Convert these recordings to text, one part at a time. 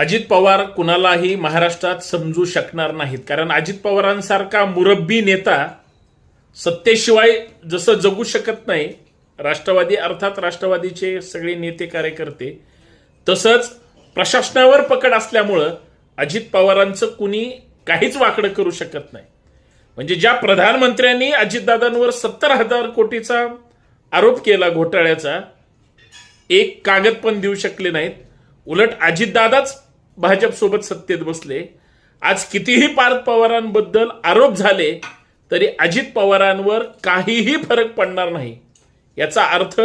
अजित पवार कुणालाही महाराष्ट्रात समजू शकणार नाहीत. कारण अजित पवारांसारखा मुरब्बी नेता सत्तेशिवाय जसं जगू शकत नाही राष्ट्रवादी अर्थात राष्ट्रवादीचे सगळे नेते कार्यकर्ते तसंच प्रशासनावर पकड असल्यामुळं अजित पवारांचं कुणी काहीच वाकडं करू शकत नाही. म्हणजे ज्या प्रधानमंत्र्यांनी अजितदादांवर सत्तर हजार कोटीचा आरोप केला घोटाळ्याचा एक कागद पण देऊ शकले नाहीत. उलट अजितदादाच भाजपसोबत सत्तेत बसले. आज कितीही पार्थ पवारांबद्दल आरोप झाले तरी अजित पवारांवर काहीही फरक पडणार नाही. याचा अर्थ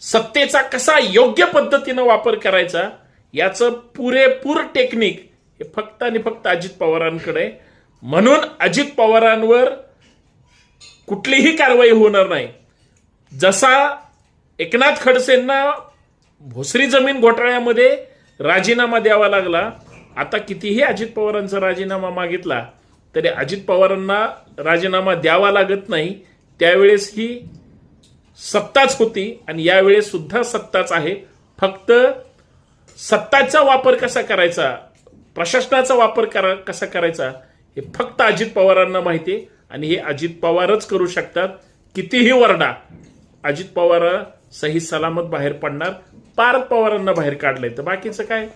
सत्तेचा कसा योग्य पद्धतीनं वापर करायचा याचं पुरेपूर टेक्निक हे फक्त आणि फक्त अजित पवारांकडे म्हणून अजित पवारांवर कुठलीही कारवाई होणार नाही. जसा एकनाथ खडसेंना भोसरी जमीन घोटाळ्यामध्ये राजीनामा द्यावा लागला. आता कितीही अजित पवारांचा राजीनामा मागितला तरी अजित पवारांना राजीनामा द्यावा लागत नाही. त्यावेळेस ही सत्ताच होती आणि यावेळेस सुद्धा सत्ताच आहे. फक्त सत्ताचा वापर कसा करायचा प्रशासनाचा वापर करा कसा करायचा हे फक्त अजित पवारांना माहिती आहे आणि हे अजित पवारच करू शकतात. कितीही वरडा अजित पवार सही सलामत बाहेर पडणार. पारद पवारांना बाहेर काढलंय. तर बाकीचं काय?